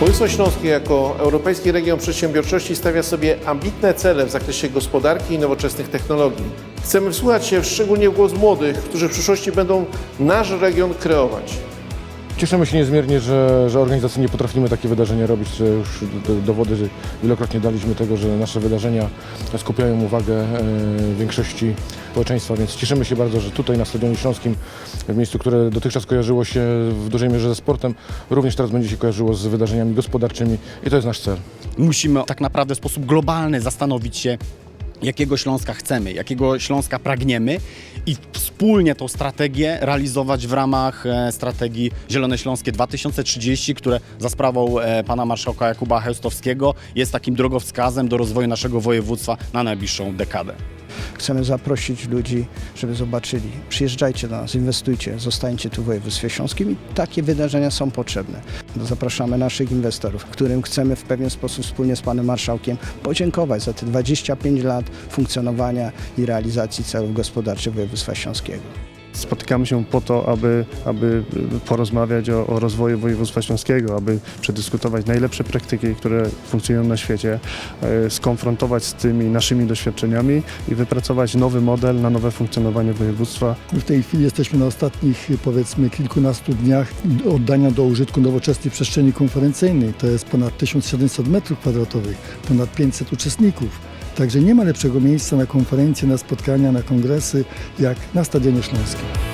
Województwo Śląskie jako Europejski Region Przedsiębiorczości stawia sobie ambitne cele w zakresie gospodarki i nowoczesnych technologii. Chcemy wsłuchać się szczególnie w głos młodych, którzy w przyszłości będą nasz region kreować. Cieszymy się niezmiernie, że, że organizacyjnie potrafimy takie wydarzenia robić. Już do- dowody wielokrotnie daliśmy tego, że nasze wydarzenia skupiają uwagę e, większości społeczeństwa, więc cieszymy się bardzo, że tutaj na Stadionie Śląskim, w miejscu, które dotychczas kojarzyło się w dużej mierze ze sportem, również teraz będzie się kojarzyło z wydarzeniami gospodarczymi i to jest nasz cel. musimy tak naprawdę w sposób globalny zastanowić się, jakiego Śląska chcemy, jakiego Śląska pragniemy i wspólnie tą strategię realizować w ramach e, strategii Zielone Śląskie 2030, które za sprawą e, pana marszałka Jakuba Chełstowskiego jest takim drogowskazem do rozwoju naszego województwa na najbliższą dekadę. Chcemy zaprosić ludzi, żeby zobaczyli. Przyjeżdżajcie do nas, inwestujcie, zostańcie tu w województwie śląskim i takie wydarzenia są potrzebne. Zapraszamy naszych inwestorów, którym chcemy w pewien sposób wspólnie z panem marszałkiem podziękować za te 25 lat funkcjonowania i realizacji celów gospodarczych województwa śląskiego. Spotykamy się po to, aby, aby porozmawiać o, o rozwoju województwa śląskiego, aby przedyskutować najlepsze praktyki, które funkcjonują na świecie, e, skonfrontować z tymi naszymi doświadczeniami i wypracować nowy model na nowe funkcjonowanie województwa. W tej chwili jesteśmy na ostatnich, powiedzmy, kilkunastu dniach oddania do użytku nowoczesnej przestrzeni konferencyjnej. To jest ponad 1700 metrów kwadratowych, ponad 500 uczestników. Także nie ma lepszego miejsca na konferencje, na spotkania, na kongresy, jak na Stadionie Śląskim.